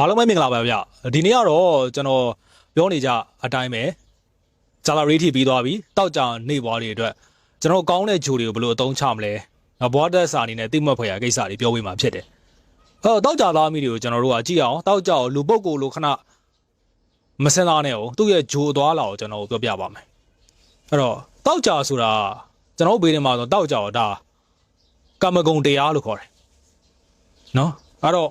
အားလုံးပဲမင်္ဂလာပါဗျဒီနေ့ကတော့ကျွန်တော်ပြောနေကြအတိုင်းပဲဇာလာရေးထိပြီးသွားပြီတောက်ကြနေဘွားတွေအတွက်ကျွန်တော်ကောင်းတဲ့ဂျိုတွေကိုဘယ်လိုအသုံးချမလဲဘွားတက်စာအနေနဲ့တိမှတ်ဖွယ်ရာကိစ္စတွေပြောပေးမှာဖြစ်တယ်ဟောတောက်ကြသားမိတွေကိုကျွန်တော်တို့ကကြည့်အောင်တောက်ကြလူပုတ်ကိုလိုခဏမစင်သားနဲ့အောင်သူ့ရဲ့ဂျိုအသွားလာကိုကျွန်တော်ပြောပြပါမယ်အဲ့တော့တောက်ကြဆိုတာကျွန်တော်ဘေးထဲမှာဆိုတောက်ကြတော့ဒါကမ္မဂုံတရားလို့ခေါ်တယ်နော်အဲ့တော့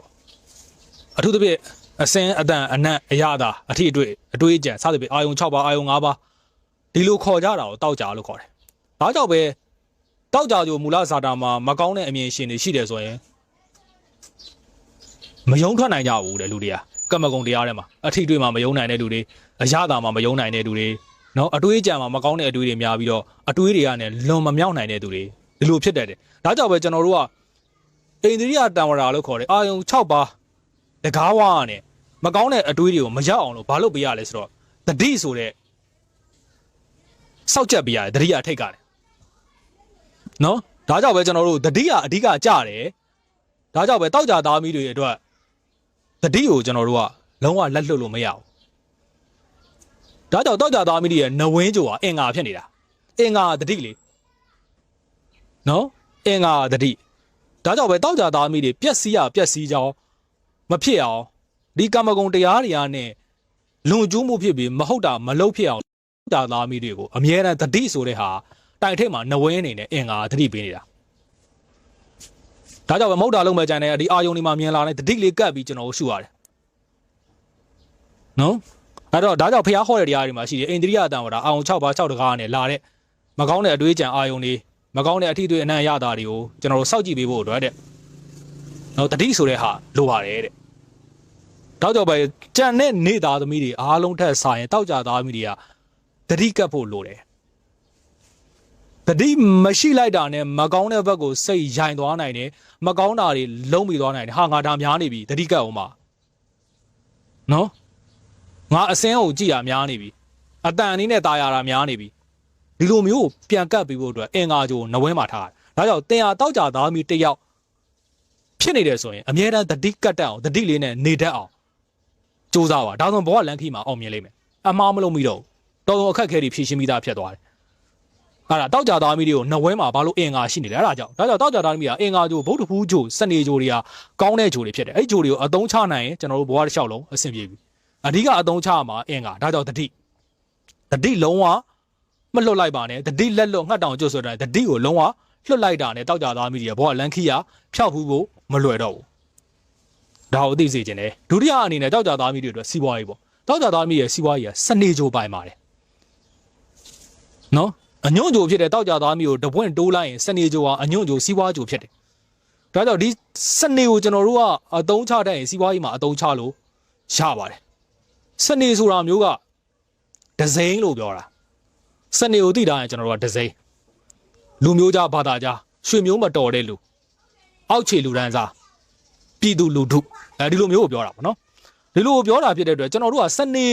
အထူးသဖြင့်အစင်းအတန်အနက်အရသာအထီအတွေ့အတွေးအကြံစသဖြင့်အာယုံ6ပါအာယုံ5ပါဒီလိုခေါ်ကြတာကိုတောက်ကြလို့ခေါ်တယ်။ဒါကြောင့်ပဲတောက်ကြကြိုမူလဇာတာမှာမကောင်းတဲ့အမြင်ရှင်တွေရှိတယ်ဆိုရင်မယုံထွက်နိုင်ကြဘူးတဲ့လူတွေကကမ္မဂုံတရားထဲမှာအထီအတွေ့မှာမယုံနိုင်တဲ့လူတွေအရသာမှာမယုံနိုင်တဲ့လူတွေနော်အတွေးအကြံမှာမကောင်းတဲ့အတွေးတွေများပြီးတော့အတွေးတွေကလည်းလွန်မမြောက်နိုင်တဲ့သူတွေဒီလိုဖြစ်တတ်တယ်။ဒါကြောင့်ပဲကျွန်တော်တို့ကအိန္ဒိယတံဝရာလို့ခေါ်တယ်အာယုံ6ပါ တကားဝါနဲ့မကောင်းတဲ့အတွေးတွေကိုမရောက်အောင်လို့ဘာလုပ်ပေးရလဲဆိုတော့တတိဆိုတဲ့စောက်ချက်ပေးရတယ်တတိအထိတ်ကတယ်နော်ဒါကြောင့်ပဲကျွန်တော်တို့တတိကအဓိကကြတယ်ဒါကြောင့်ပဲတောက်ကြသားမီးတွေအတွက်တတိကိုကျွန်တော်တို့ကလုံးဝလက်လွတ်လို့မရဘူးဒါကြောင့်တောက်ကြသားမီးတွေရဲ့နဝင်းကြိုကအင်္ဂါဖြစ်နေတာအင်္ဂါတတိလေနော်အင်္ဂါတတိဒါကြောင့်ပဲတောက်ကြသားမီးတွေပြက်စီးရပြက်စီးကြောင်း မဖြစ်အောင်ဒီကမ္မဂုံတရားတွေကနဲ့လွန်ကျူးမှုဖြစ်ပြီးမဟုတ်တာမလုပ်ဖြစ်အောင်တာသားမိတွေကိုအမြဲတမ်းတတိဆိုတဲ့ဟာတိုင်ထိတ်မှာနဝင်းအနေနဲ့အင်္ဂါတတိပေးနေတာဒါကြောင့်ပဲမဟုတ်တာလုံးမဲ့ကြိုင်တဲ့ဒီအာယုံဒီမှာမြင်လာတဲ့တတိလေးကပ်ပြီးကျွန်တော်တို့ရှုရတယ်နော်အဲ့တော့ဒါကြောင့်ဖျားဟောတဲ့တရားတွေမှာရှိတယ်အိန္ဒိယအတန်ဝါဒအာယုံ6ပါး6တကားနဲ့လာတဲ့မကောင်းတဲ့အတွေးကြံအာယုံတွေမကောင်းတဲ့အထီးတွေအနံ့ရတာတွေကိုကျွန်တော်တို့စောင့်ကြည့်ပေးဖို့အတွက်တဲ့နော်တတိဆိုတဲ့ဟာလိုပါတယ်တဲ့ တောက်ကြောက်ပဲကြံတဲ့နေသားသမီးတွေအားလုံးထက်ဆိုင်ရင်တောက်ကြသားသမီးတွေကတတိကပ်ဖို့လိုတယ်တတိမရှိလိုက်တာနဲ့မကောင်းတဲ့ဘက်ကိုစိတ်ရိုင်သွားနိုင်တယ်မကောင်းတာတွေလုံးပြီးသွားနိုင်တယ်ဟာငါဒါများနေပြီတတိကပ်အောင်ပါနော်ငါအစင်းကိုကြည်ရများနေပြီအတန်အနေနဲ့ตายရတာများနေပြီဒီလိုမျိုးပြန်ကပ်ပြီးဖို့အတွက်အင်္ဂါကြိုနဝဲမှာထားတယ်ဒါကြောင့်တင်ဟာတောက်ကြသားသမီးတစ်ယောက် ဖြစ်နေတယ်ဆိုရင်အမြဲတမ်းတတိကတ်တက်အောင်တတိလေးနဲ့နေတတ်အောင် စူးစမ်းပါဒါဆိုဘဝလန်ခီမှာအောင်မြင်လိမ့်မယ်အမှားမလုပ်မိတော့ဘူးတော်တော်အခက်ခဲတွေဖြည့်ရှင်းပြီးသားဖြစ်သွားတယ်အဲ့ဒါတောက်ကြသားမီးတွေကိုနှဝဲမှာဘာလို့အင်္ဂါရှိနေလဲအဲ့ဒါကြောင့်ဒါကြောင့်တောက်ကြသားမီးကအင်္ဂါဂျိုဗုဒ္ဓဖူးဂျိုစနေဂျိုတွေကကောင်းတဲ့ဂျိုတွေဖြစ်တယ်အဲ့ဂျိုတွေကိုအသုံးချနိုင်ရင်ကျွန်တော်တို့ဘဝတစ်လျှောက်လုံးအဆင်ပြေပြီအဓိကအသုံးချရမှာအင်္ဂါဒါကြောင့်တတိတတိလုံးဝမလွတ်လိုက်ပါနဲ့တတိလက်လွတ်ငှက်တောင်ကျွတ်ဆိုတဲ့တတိကိုလုံးဝလွတ်လိုက်တာနဲ့တောက်ကြသားမီးတွေကဘဝလန်ခီယာဖျောက်ဖူးဖို့မလွယ်တော့ဘူး ဒါကိုသိစေချင်တယ်ဒုတိယအနေနဲ့တောက်ကြသားမီးတွေအတွက်စီးပွားရေးပေါ့တောက်ကြသားမီးရဲ့စီးပွားရေးကစနေကြိုပိုင်ပါတယ်နော်အညွန့်ကြိုဖြစ်တဲ့တောက်ကြသားမီးကိုတပွင့်တိုးလိုက်ရင်စနေကြိုကအညွန့်ကြိုစီးပွားကြိုဖြစ်တယ်ဒါကြောင့်ဒီစနေကိုကျွန်တော်တို့ကအတုံးချတတ်ရင်စီးပွားရေးမှာအတုံးချလို့ရပါတယ်စနေဆိုတာမျိုးကဒဇိန်လို့ပြောတာစနေကိုသိတာရင်ကျွန်တော်တို့ကဒဇိန်လူမျိုးကြားဘာသာကြားရွှေမျိုးမတော်တဲ့လူအောက်ခြေလူဒန်းစား ပြည်သူလူထုအဲဒီလိုမျိုးကိုပြောတာပေါ့နော်ဒီလိုကိုပြောတာဖြစ်တဲ့အတွက်ကျွန်တော်တို့ကစနေ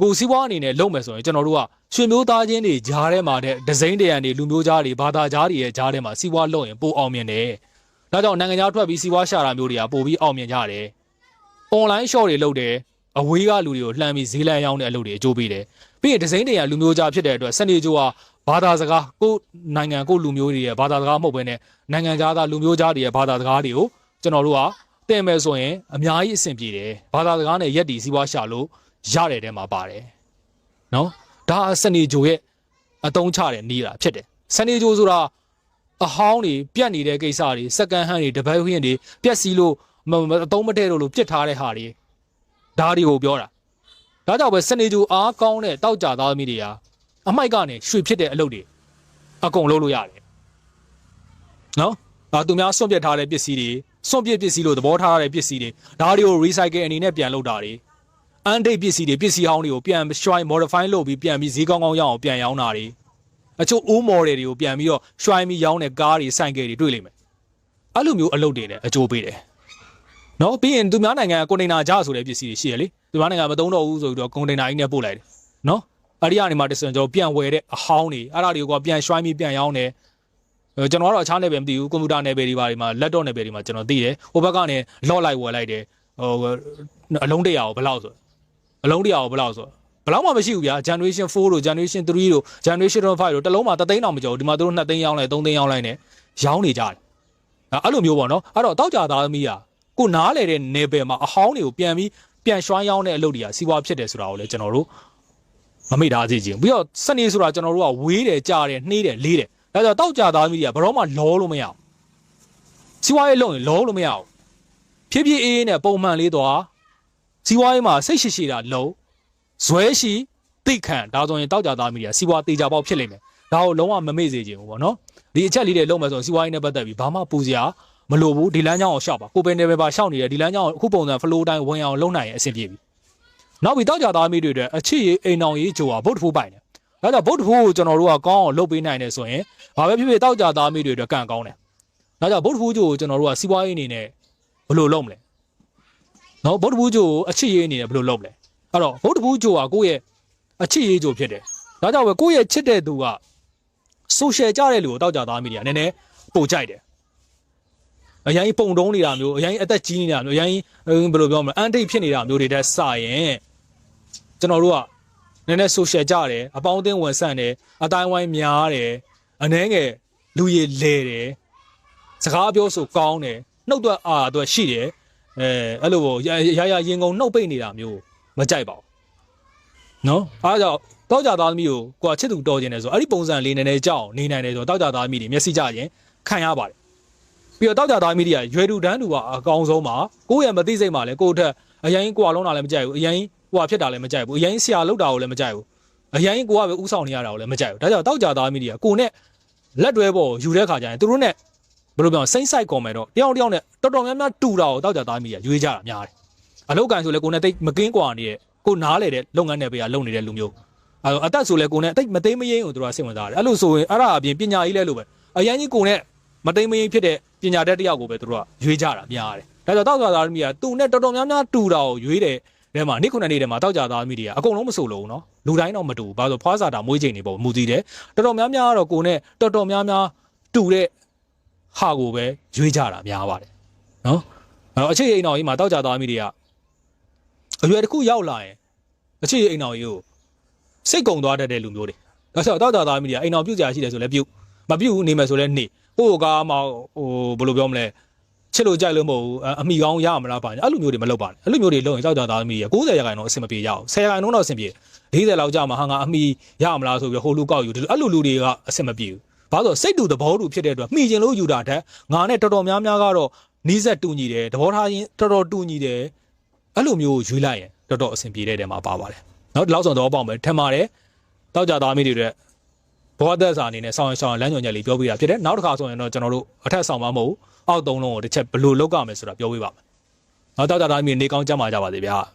ကိုစီးပွားအနေနဲ့လုပ်မယ်ဆိုရင်ကျွန်တော်တို့ကရွှေမျိုးသားချင်းတွေဂျားထဲမှာတဲ့ဒီဇိုင်းတရံတွေလူမျိုးသားတွေဘာသာကြားတွေရဲ့ဂျားထဲမှာစီးပွားလုပ်ရင်ပိုအောင်မြင်တယ်ဒါကြောင့်နိုင်ငံခြားထွက်ပြီးစီးပွားရှာတာမျိုးတွေကပိုပြီးအောင်မြင်ကြတယ်အွန်လိုင်း shop တွေလုပ်တယ်အဝေးကလူတွေကိုလှမ်းပြီးဈေးလမ်းရောင်းတဲ့အလုပ်တွေအကျိုးပေးတယ်ပြီးရင်ဒီဇိုင်းတရံလူမျိုးကြားဖြစ်တဲ့အတွက်စနေကြိုကဘာသာစကားကိုနိုင်ငံကိုလူမျိုးတွေရဲ့ဘာသာစကားမဟုတ်ဘဲနဲ့နိုင်ငံခြားသားလူမျိုးကြားတွေရဲ့ဘာသာစကားတွေကို ကျွန်တော်တို့ကတင်မယ်ဆိုရင်အများကြီးအဆင်ပြေတယ်ဘာသာစကားနဲ့ရက်တီစီးပွားရှာလို့ရတဲ့တဲမှာပါတယ်နော်ဒါစနေဂျိုရဲ့အတုံးချတဲ့နေရာဖြစ်တယ်စနေဂျိုဆိုတာအဟောင်းတွေပြတ်နေတဲ့ကိစ္စတွေစက္ကန့်ဟန်းတွေတပတ်ဟင်းတွေပြက်စီးလို့မမအတုံးမတဲ့လို့လို့ပြစ်ထားတဲ့ဟာတွေဒါတွေကိုပြောတာဒါကြောင့်ပဲစနေဂျိုအားကောင်းတဲ့တောက်ကြသားသမီးတွေဟာအမိုက်ကနေရွှေဖြစ်တဲ့အလုပ်တွေအကုန်လုပ်လို့ရတယ်နော်ဒါသူများစွန့်ပစ်ထားတဲ့ပစ္စည်းတွေ စွန့်ပစ်ပစ္စည်းလို့သဘောထားရတဲ့ပစ္စည်းတွေဒါတွေကို recycle အနေနဲ့ပြန်လုပ်တာတွေအန်ဒိတ်ပစ္စည်းတွေပစ္စည်းဟောင်းတွေကိုပြန် shrine modify လုပ်ပြီးပြန်ပြီးဈေးကောင်းကောင်းရအောင်ပြန်ရောင်းတာတွေအချို့ old model တွေကိုပြန်ပြီးတော့ shrine ပြီးရောင်းတဲ့ကားတွေဆိုင်ကယ်တွေတွေ့လိမ့်မယ်အဲ့လိုမျိုးအလုပ်တွေနဲ့အကျိုးပေးတယ်နော်ပြီးရင်သူများနိုင်ငံကကွန်တိန်နာကြားဆိုတဲ့ပစ္စည်းတွေရှိရလေသူများနိုင်ငံမသုံးတော့ဘူးဆိုပြီးတော့ကွန်တိန်နာကြီးနဲ့ပို့လိုက်တယ်နော်အဲ့ဒီကနေမှတစံကျွန်တော်ပြန်ဝယ်တဲ့အဟောင်းတွေအဲ့ဒါတွေကိုကပြန် shrine ပြီးပြန်ရောင်းတယ်အဲ ကျွန်တော်ကတော့အခြားနယ်ပယ်မသိဘူးကွန်ပျူတာနယ်ပယ်တွေဘာတွေမှာလက်တော့နယ်ပယ်တွေမှာကျွန်တော်သိတယ်ဟိုဘက်ကနေလော့လိုက်ဝယ်လိုက်တယ်ဟိုအလုံးတရာကိုဘယ်လောက်ဆိုအလုံးတရာကိုဘယ်လောက်ဆိုဘယ်လောက်မှမရှိဘူးဗျာ generation 4တို့ generation 3တို့ generation 5တို့တစ်လုံးမှာတသိန်းတောင်မကျော်ဘူးဒီမှာတို့2သိန်းရောင်းလိုက်3သိန်းရောင်းလိုက်နဲ့ရောင်းနေကြတယ်အဲ့လိုမျိုးပေါ့နော်အဲ့တော့တောက်ကြသားသမီးကကိုနားလေတဲ့နေပယ်မှာအဟောင်းတွေကိုပြန်ပြီးပြန်ရွှမ်းရောင်းတဲ့အလုပ်တွေကစီးပွားဖြစ်တယ်ဆိုတာကိုလည်းကျွန်တော်တို့မမေ့ထားစေချင်ပြီးတော့စနေဆိုတာကျွန်တော်တို့ကဝေးတယ်ကြားတယ်နှေးတယ်လေးတယ် ဒါကြောင့်တောက်ကြသားသမီးတွေကဘယ်တော့မှလောလို့မရအောင်စီးပွားရေးလုပ်ရင်လောလို့မရအောင်ဖြည်းဖြည်းအေးအေးနဲ့ပုံမှန်လေးသွားစီးပွားရေးမှာစိတ်ရှိရှိတာလုံးဇွဲရှိသိခံဒါဆိုရင်တောက်ကြသားမိတွေကစီးပွားတေချာပေါက်ဖြစ်လိမ့်မယ်ဒါကိုလုံးဝမမေ့စေချင်ဘူးပေါ့နော်ဒီအချက်လေးတွေလုံးမယ်ဆိုရင်စီးပွားရေးနဲ့ပတ်သက်ပြီးဘာမှပူစရာမလိုဘူးဒီလမ်းကြောင်းကိုရှောက်ပါကိုပင်နေပဲပါရှောက်နေတယ်ဒီလမ်းကြောင်းကိုအခုပုံစံ flow တိုင်းဝင်အောင်လုပ်နိုင်ရင်အဆင်ပြေပြီနောက်ပြီးတောက်ကြသားမိတွေအတွက်အချစ်ရေးအိမ်အောင်ရေးကြိုးဟာဗုဒ္ဓဖူးပိုင်တယ် ဒါကြောင့်ဗုဒ္ဓဖူးကိုကျွန်တော်တို့ကကောင်းအောင်လုပ်ပေးနိုင်တယ်ဆိုရင်ဘာပဲဖြစ်ဖြစ်တောက်ကြသားမိတွေအတွက်ကံကောင်းတယ်ဒါကြောင့်ဗုဒ္ဓဖူးကြိုးကိုကျွန်တော်တို့ကစီးပွားရေးအနေနဲ့ဘယ်လိုလုပ်မလဲနော်ဗုဒ္ဓဖူးကြိုးကိုအချစ်ရေးအနေနဲ့ဘယ်လိုလုပ်မလဲအဲ့တော့ဗုဒ္ဓဖူးကြိုးဟာကိုယ့်ရဲ့အချစ်ရေးကြိုးဖြစ်တယ်ဒါကြောင့်ပဲကိုယ့်ရဲ့ချစ်တဲ့သူက social ကြတဲ့လူကိုတောက်ကြသားမိတွေကနည်းနည်းပိုကြိုက်တယ်အရင်ပုံတုံးနေတာမျိုးအရင်အသက်ကြီးနေတာမျိုးအရင်ဘယ်လိုပြောမလဲအန်တိတ်ဖြစ်နေတာမျိုးတွေတက်စရင်ကျွန်တော်တို့က နည်းနည်း social ကြတယ်အပေါင်းအသင်းဝင်ဆန့်တယ်အတိုင်းဝိုင်းများတယ်အနှဲငယ်လူရည်လဲတယ်စကားပြောဆိုကောင်းတယ်နှုတ်သက်အားအတွက်ရှိတယ်အဲအဲ့လိုရရရရင်ကုန်နှုတ်ပိတ်နေတာမျိုးမကြိုက်ပါဘူးနော်အားကြောင့်တောက်ကြသားသမီးကိုကိုကချစ်သူတော်ခြင်းတယ်ဆိုအဲ့ဒီပုံစံလေးနည်းနည်းကြောက်နေနိုင်တယ်ဆိုတော့တောက်ကြသားသမီးတွေမျက်စိကြရင်ခံရပါတယ်ပြီးတော့တောက်ကြသားသမီးတွေကရွယ်တူတန်းတူကအကောင်းဆုံးပါကိုယ့်ရဲ့မသိစိတ်မှလည်းကိုယ့်ထက်အရင်ကိုယ်လုံးတာလည်းမကြိုက်ဘူးအရင် ဟိုဖြစ်တာလည်းမကြိုက်ဘူးအရင်ဆရာလောက်တာကိုလည်းမကြိုက်ဘူးအရင်ကိုကပဲဥဆောင်နေရတာကိုလည်းမကြိုက်ဘူးဒါကြောင့်တောက်ကြသားသမီးတွေကကိုနဲ့လက်တွဲပေါ်ယူတဲ့ခါကျရင်သူတို့နဲ့ဘယ်လိုပြောစိမ့်ဆိုင်ကုန်မယ်တော့တယောက်တယောက်နဲ့တော်တော်များများတူတာကိုတောက်ကြသားသမီးတွေကရွေးကြတာများတယ်အလောက်ကန်ဆိုလည်းကိုနဲ့တိတ်မကင်းကွာနေတဲ့ကိုနားလေတဲ့လုပ်ငန်းတွေပဲကလုပ်နေတဲ့လူမျိုးအဲအသက်ဆိုလဲကိုနဲ့တိတ်မသိမရင်းကိုသူတို့ကစိတ်ဝင်စားတယ်အဲ့လိုဆိုရင်အဲ့ဒါအပြင်ပညာကြီးလဲလို့ပဲအရင်ကြီးကိုနဲ့မသိမရင်းဖြစ်တဲ့ပညာတတ်တယောက်ကိုပဲသူတို့ကရွေးကြတာများတယ်ဒါကြောင့်တောက်ကြသားသမီးကသူနဲ့တော်တော်များများတူတာကိုရွေးတယ် ထဲမှာနေ့ခုနှစ်နေ့ထဲမှာတောက်ကြသားမိတွေကအကုန်လုံးမဆိုလို့နော်လူတိုင်းတော့မတူဘူးဘာလို့ဖွားစာတာမွေးချိန်နေပေါ့မူတည်တယ်တော်တော်များများကတော့ကိုနဲ့တော်တော်များများတူတဲ့ဟာကိုပဲရွေးကြတာများပါတယ်နော်အဲ့တော့အခြေအိမ်တော်ကြီးမှာတောက်ကြသားမိတွေကအရွယ်တစ်ခုရောက်လာရင်အခြေအိမ်တော်ကြီးကိုစိတ်ကုံသွားတတ်တဲ့လူမျိုးတွေဒါဆိုတော့တောက်ကြသားမိတွေကအိမ်တော်ပြုတ်ကြရှိတယ်ဆိုလဲပြုတ်မပြုတ်နေမယ်ဆိုလဲနေကိုယ့်ကားမှာဟိုဘယ်လိုပြောမလဲ ချစ်လို့ကြိုက်လို့မဟုတ်ဘူးအမိကောင်းရမလားပါအဲ့လိုမျိုးတွေမလုပ်ပါနဲ့အဲ့လိုမျိုးတွေလုပ်ရင်ကြောက်ကြသားသမီးရ90ရာခိုင်နှုန်းအဆင်မပြေရအောင်10ရာခိုင်နှုန်းတော့အဆင်ပြေ40လောက်ကြာမှဟာငါအမိရမလားဆိုပြီးဟိုလူကောက်ယူအဲ့လိုလူတွေကအဆင်မပြေဘူးဘာလို့စိတ်တူသဘောတူဖြစ်တဲ့အတွက်မှီကျင်လို့ယူတာတဲ့ငါနဲ့တော်တော်များများကတော့နီးစက်တူညီတယ်သဘောထားချင်းတော်တော်တူညီတယ်အဲ့လိုမျိုးရွေးလိုက်ရင်တော်တော်အဆင်ပြေတဲ့တဲမှာပါပါတယ်နော်ဒီလောက်ဆိုတော့ပေါ့မယ်ထင်ပါတယ်တောက်ကြသားမိတွေတဲ့ ဘောသက်စာအနေနဲ့ဆောင်းဆောင်းလမ်းညွှန်ချက်လေးပြောပြတာဖြစ်တယ်နောက်တစ်ခါဆိုရင်တော့ကျွန်တော်တို့အထက်ဆောင်မမဟုတ်အောက်သုံးလုံးကိုတစ်ချက်ဘယ်လိုလုပ်ကြမယ်ဆိုတာပြောပြပါမယ်။နောက်တောက်ကြသားမိနေကောင်းကြမှာကြပါစေဗျာ။